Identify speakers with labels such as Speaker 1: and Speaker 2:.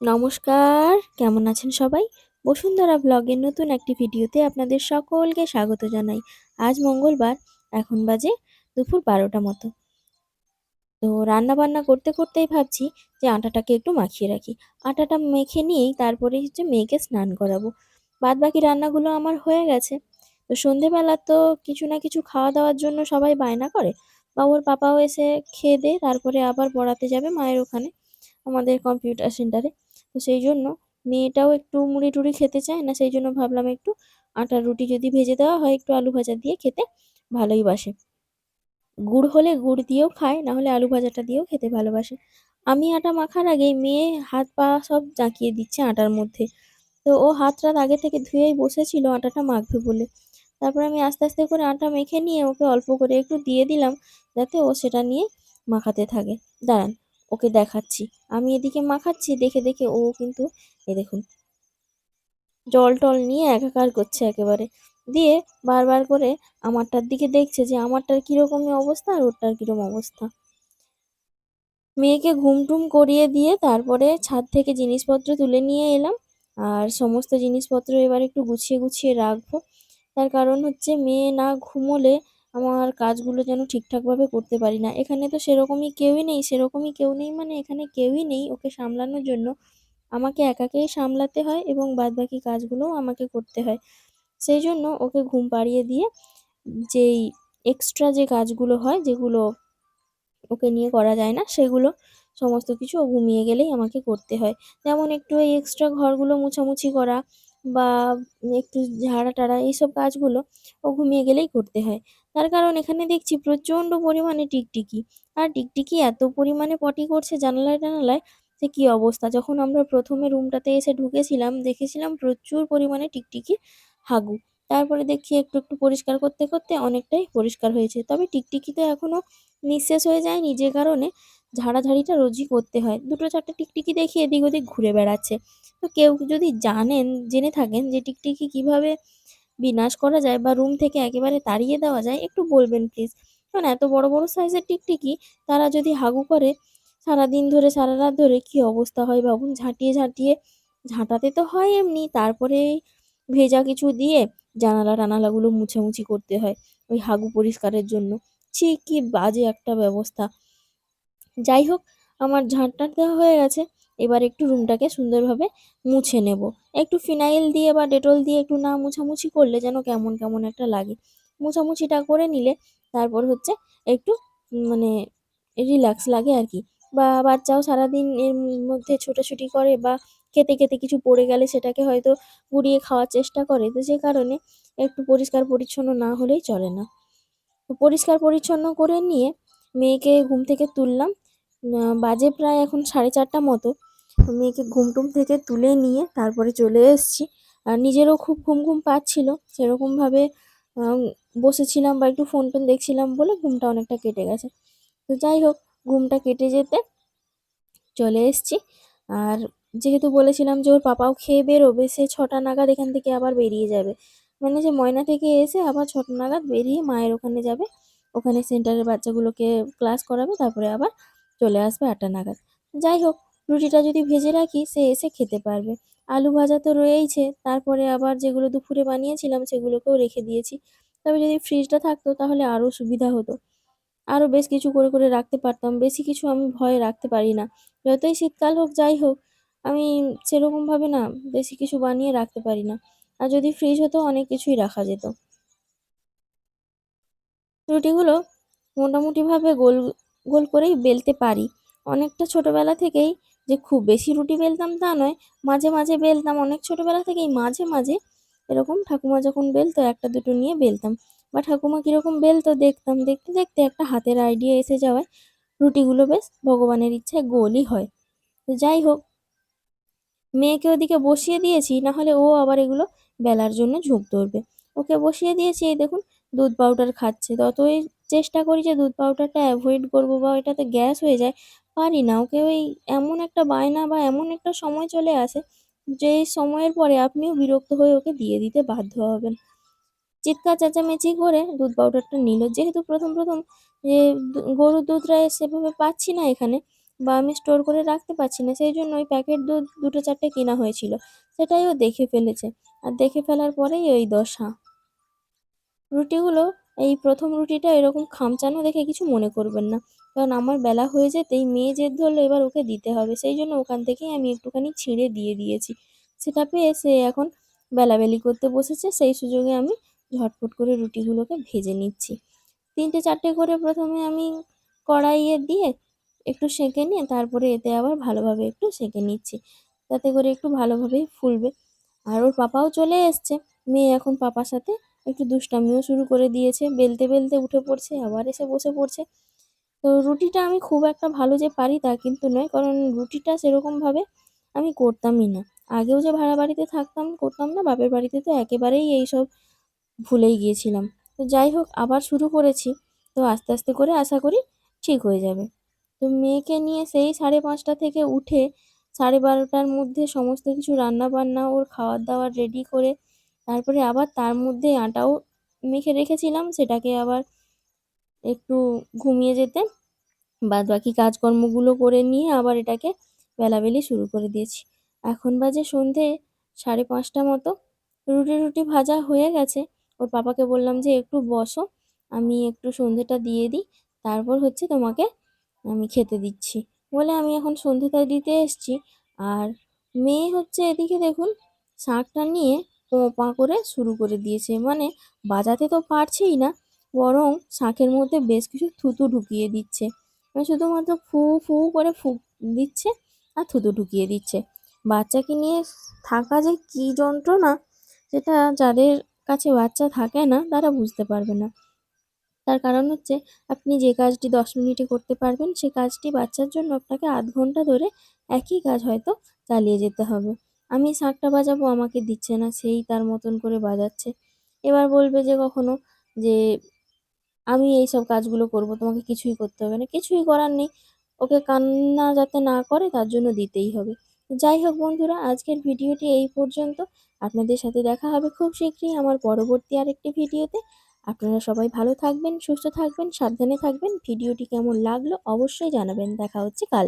Speaker 1: নমস্কার, কেমন আছেন সবাই? বসুন্ধরা ব্লগের নতুন একটি ভিডিওতে আপনাদের সকলকে স্বাগত জানাই। আজ মঙ্গলবার, এখন বাজে দুপুর বারোটা মতো। তো রান্না বান্না করতে করতেই ভাবছি যে আটাটাকে একটু মাখিয়ে রাখি। আটাটা মেখে নিয়েই তারপরে হচ্ছে মেয়েকে স্নান করাবো। বাদ বাকি রান্নাগুলো আমার হয়ে গেছে। তো সন্ধেবেলা তো কিছু না কিছু খাওয়া দাওয়ার জন্য সবাই বায়না করে। বাবুর পাপাও এসে খেয়ে দে, তারপরে আবার পড়াতে যাবে মায়ের ওখানে, আমাদের কম্পিউটার সেন্টারে। তো সেই জন্য মেয়েটাও একটু মুড়ি টুড়ি খেতে চায় না, সেই জন্য ভাবলাম একটু আটার রুটি যদি ভেজে দেওয়া হয় একটু আলু ভাজা দিয়ে খেতে ভালোই বাসে। গুড় হলে গুড় দিয়েও খায়, না হলে আলু ভাজাটা দিয়েও খেতে ভালোবাসে। আমি আটা মাখার আগেই মেয়ে হাত পা সব জাঁকিয়ে দিচ্ছে আটার মধ্যে। তো ও হাত টাত আগে থেকে ধুয়েই বসেছিল আটাটা মাখবে বলে। তারপর আমি আস্তে আস্তে করে আটা মেখে নিয়ে ওকে অল্প করে একটু দিয়ে দিলাম, যাতে ও সেটা নিয়ে মাখাতে থাকে। দাঁড়ান ওকে দেখাচ্ছি। আমি এদিকে মাখাচ্ছি, দেখে দেখে ও কিন্তু এ দেখুন। জল টল নিয়ে একাকার করছে একেবারে। দিয়ে বারবার করে আমারটার দিকে দেখছে যে আমারটার কীরকমই অবস্থা আর ওরটার কীরকম অবস্থা। মেয়েকে ঘুম টুম করিয়ে দিয়ে তারপরে ছাদ থেকে জিনিসপত্র তুলে নিয়ে এলাম। আর সমস্ত জিনিসপত্র এবার একটু গুছিয়ে গুছিয়ে রাখব। তার কারণ হচ্ছে মেয়ে না ঘুমোলে আমার কাজগুলো যেন ঠিকঠাকভাবে করতে পারি না। এখানে তো সেরকমই কেউই নেই, সেরকমই কেউ নেই মানে এখানে কেউই নেই ওকে সামলানোর জন্য। আমাকে একাকেই সামলাতে হয় এবং বাদবাকি কাজগুলোও আমাকে করতে হয়। সেই জন্য ওকে ঘুম পাড়িয়ে দিয়ে যেই এক্সট্রা যে কাজগুলো হয়, যেগুলো ওকে নিয়ে করা যায় না, সেগুলো সমস্ত কিছু ও ঘুমিয়ে গেলেই আমাকে করতে হয়। যেমন একটু এই এক্সট্রা ঘরগুলো মোছামুছি করা বা একটু ঝাড়া টাড়া এইসব কাজগুলো ও ঘুমিয়ে গেলেই করতে হয়। তার কারণ এখানে দেখছি প্রচণ্ড পরিমাণে টিকটিকি। আর টিকটিকি এত পরিমাণে পটি করছে জানালায় টানালায় যে কী অবস্থা? যখন আমরা প্রথমে রুমটাতে এসে ঢুকেছিলাম, দেখেছিলাম প্রচুর পরিমাণে টিকটিকি হাগু। তারপরে দেখি একটু একটু পরিষ্কার করতে করতে অনেকটাই পরিষ্কার হয়েছে। তবে টিকটিকি তো এখনও নিঃশেষ হয়ে যায়নি, যে কারণে ঝাড়াঝাড়িটা রোজই করতে হয়। দুটো, চারটে টিকটিকি দেখি এদিক ওদিক ঘুরে বেড়াচ্ছে। তো কেউ যদি জানেন, জেনে থাকেন যে টিকটিকি কীভাবে বিনাশ করা যায় বা রুম থেকে একেবারে তাড়িয়ে দেওয়া যায়, একটু বলবেন প্লিজ কারণ এত বড় বড় সাইজের টিকটিকি, তারা যদি হাগু করে, সারাদিন ধরে, সারা রাত ধরে কী অবস্থা হয় ভাবুন? ঝাঁটিয়ে ঝাঁটিয়ে, ঝাঁটাতে তো হয় এমনি। তারপরে ভেজা কিছু দিয়ে জানালা টানালাগুলো মুছামুছি করতে হয় ওই হাগু পরিষ্কারের জন্য। ছি, কী বাজে একটা ব্যবস্থা। যাই হোক, আমার ঝাঁট টাট দেওয়া হয়ে গেছে। এবার একটু রুমটাকে সুন্দরভাবে মুছে নেব। একটু ফিনাইল দিয়ে বা ডেটল দিয়ে একটু না মুছামুছি করলে যেন কেমন কেমন একটা লাগে। মুছামুছিটা করে নিলে তারপর হচ্ছে একটু মানে রিল্যাক্স লাগে আর কি। বা বাচ্চাও সারাদিন এর মধ্যে ছোটাছুটি করে বা খেতে খেতে কিছু পড়ে গেলে সেটাকে হয়তো গুড়িয়ে খাওয়ার চেষ্টা করে, তো যে কারণে একটু পরিষ্কার পরিচ্ছন্ন না হলেই চলে না। পরিষ্কার পরিচ্ছন্ন করে নিয়ে মেয়েকে ঘুম থেকে তুললাম। বাজে প্রায় এখন সাড়ে চারটা মতো। মেয়েকে ঘুম টুম থেকে তুলে নিয়ে তারপরে চলে এসেছি। আর নিজেরও খুব ঘুম ঘুম পাচ্ছিল, সেরকমভাবে বসেছিলাম বা একটু ফোন টোন দেখছিলাম বলে ঘুমটা অনেকটা কেটে গেছে। তো যাই হোক, ঘুমটা কেটে যেতে চলে এসেছি। আর যেহেতু বলেছিলাম যে ওর পাপাও খেয়ে বেরোবে, সে ছটা নাগাদ এখান থেকে আবার বেরিয়ে যাবে। মানে যে ময়না থেকে এসে আবার ছটা নাগাদ বেরিয়ে মায়ের ওখানে যাবে। ওখানে সেন্টারের বাচ্চাগুলোকে ক্লাস করাবে, তারপরে আবার চলে আসবে আটটা নাগাদ। যাই হোক, রুটিটা যদি ভেজে রাখি, সে এসে খেতে পারবে। আলু ভাজা তো রয়েইছে, তারপরে আবার যেগুলো দুপুরে বানিয়েছিলাম সেগুলোকেও রেখে দিয়েছি। তবে যদি ফ্রিজটা থাকতো, তাহলে আরও সুবিধা হতো। আরও বেশ কিছু করে করে রাখতে পারতাম। বেশি কিছু আমি ভয়ে রাখতে পারি না। যতই শীতকাল হোক, যাই হোক আমি সেরকমভাবে না বেশি কিছু বানিয়ে রাখতে পারি না। আর যদি ফ্রিজ হতো, অনেক কিছুই রাখা যেত। রুটিগুলো মোটামুটিভাবে গোল গোল করেই বেলতে পারি। অনেকটা ছোটোবেলা থেকেই যে খুব বেশি রুটি বেলতাম তা নয়, মাঝে মাঝে বেলতাম। অনেক ছোটোবেলা থেকেই মাঝে মাঝে এরকম ঠাকুমা যখন বেলতো, একটা দুটো নিয়ে বেলতাম। বা ঠাকুমা কীরকম বেলতো দেখতাম, দেখতে দেখতে একটা হাতের আইডিয়া এসে যাওয়ায় রুটিগুলো বেশ ভগবানের ইচ্ছায় গোলই হয়। তো যাই হোক মেয়েকে ওদিকে বসিয়ে দিয়েছি না হলে ও আবার এগুলো বেলার জন্য ঝোঁক ধরবে। ওকে বসিয়ে দিয়েছি, এই দেখুন, দুধ পাউডার খাচ্ছে। ততই চেষ্টা করি যে দুধ পাউডারটা অ্যাভয়েড করব বা এটাতে গ্যাস হয়ে যায়, পারি না। ওকে ওই এমন একটা বায়না বা এমন একটা সময় চলে আসে যেই সময়ের পরে আপনিও বিরক্ত হয়ে ওকে দিয়ে দিতে বাধ্য হবেন। চিৎকার চেঁচামেচি করে দুধ পাউডারটা নিল। যেহেতু প্রথম প্রথম যে গরুর দুধটা সেভাবে পাচ্ছি না এখানে বা আমি স্টোর করে রাখতে পারছি না, সেই জন্য ওই প্যাকেট দুধ দুটো চারটে কেনা হয়েছিল। সেটাই ও দেখে ফেলেছে। আর দেখে ফেলার পরেই ওই দশা। রুটিগুলো, এই প্রথম রুটিটা এরকম খামচানো দেখে কিছু মনে করবেন না। কারণ আমার বেলা হয়ে যেতেই মেয়ে জেদ ধরলো এবার ওকে দিতে হবে। সেই জন্য ওখান থেকেই আমি একটুখানি ছিঁড়ে দিয়ে দিয়েছি। সেটা পেয়ে সে এখন বেলাবেলি করতে বসেছে। সেই সুযোগে আমি ঝটফট করে রুটিগুলোকে ভেজে নিচ্ছি। তিনটে চারটে করে প্রথমে আমি কড়াইয়ে দিয়ে একটু সেঁকে নিয়ে তারপরে এতে আবার ভালোভাবে একটু সেঁকে নিচ্ছি। তাতে করে একটু ভালোভাবেই ফুলবে। আর ওর পাপাও চলে এসছে। মেয়ে এখন পাপার সাথে একটু দুষ্টামিও শুরু করে দিয়েছে। বেলতে বেলতে উঠে পড়ছে, আবার এসে বসে পড়ছে। তো রুটিটা আমি খুব একটা ভালো যে পারি তা কিন্তু নয়, কারণ রুটিটা সেরকমভাবে আমি করতামই না। আগেও যে ভাড়া বাড়িতে থাকতাম, করতাম না, বাপের বাড়িতে তো একেবারেই এইসব ভুলেই গিয়েছিলাম। তো যাই হোক, আবার শুরু করেছি। তো আস্তে আস্তে করে আশা করি ঠিক হয়ে যাবে। তো মেয়েকে নিয়ে সেই সাড়ে পাঁচটা থেকে উঠে সাড়ে বারোটার মধ্যে সমস্ত কিছু রান্না বান্না ওর খাওয়ার দাওয়ার রেডি করে তারপরে আবার তার মধ্যে আটাও মেখে রেখেছিলাম, সেটাকে আবার একটু ঘুমিয়ে যেতে বাদ বাকি কাজকর্মগুলো করে নিয়ে আবার এটাকে বেলাবেলি শুরু করে দিয়েছি। এখন বাজে সন্ধে সাড়ে পাঁচটা মতো, রুটি রুটি ভাজা হয়ে গেছে। ওর পাপাকে বললাম যে, একটু বসো, আমি একটু সন্ধেটা দিয়ে দিই, তারপর হচ্ছে তোমাকে আমি খেতে দিচ্ছি। বলে আমি এখন সন্ধেটা দিতে এসছি। আর মেয়ে হচ্ছে এদিকে দেখুন শাঁখটা নিয়ে পো পা করে শুরু করে দিয়েছে। মানে বাজাতে তো পারছেই না, বরং শাঁখের মধ্যে বেশ কিছু থুতু ঢুকিয়ে দিচ্ছে। মানে শুধুমাত্র ফু ফু করে ফুঁক দিচ্ছে আর থুতু ঢুকিয়ে দিচ্ছে। বাচ্চাকে নিয়ে থাকা যে কী যন্ত্রণা, সেটা যাদের কাছে বাচ্চা থাকে না, তারা বুঝতে পারবে না। তার কারণ হচ্ছে আপনি যে কাজটি দশ মিনিটে করতে পারবেন, সে কাজটি বাচ্চার জন্য আপনাকে আধ ঘণ্টা ধরে একই কাজ হয়তো চালিয়ে যেতে হবে। আমি শাঁখটা বাজাবো, আমাকে দিচ্ছে না, সেই তার মতন করে বাজাচ্ছে। এবার বলবে যে কখনো যে আমি এই সব কাজগুলো করব, তোমাকে কিছুই করতে হবে না। কিছুই করার নেই। ওকে কান্না যাতে না করে, তার জন্য দিতেই হবে। যাই হোক বন্ধুরা, আজকের ভিডিওটি এই পর্যন্ত। আপনাদের সাথে দেখা হবে খুব শীঘ্রই আমার পরবর্তী আরেকটি ভিডিওতে। আপনারা সবাই ভালো থাকবেন, সুস্থ থাকবেন, সাবধানে থাকবেন। ভিডিওটি কেমন লাগল অবশ্যই জানাবেন। দেখা হচ্ছে কাল।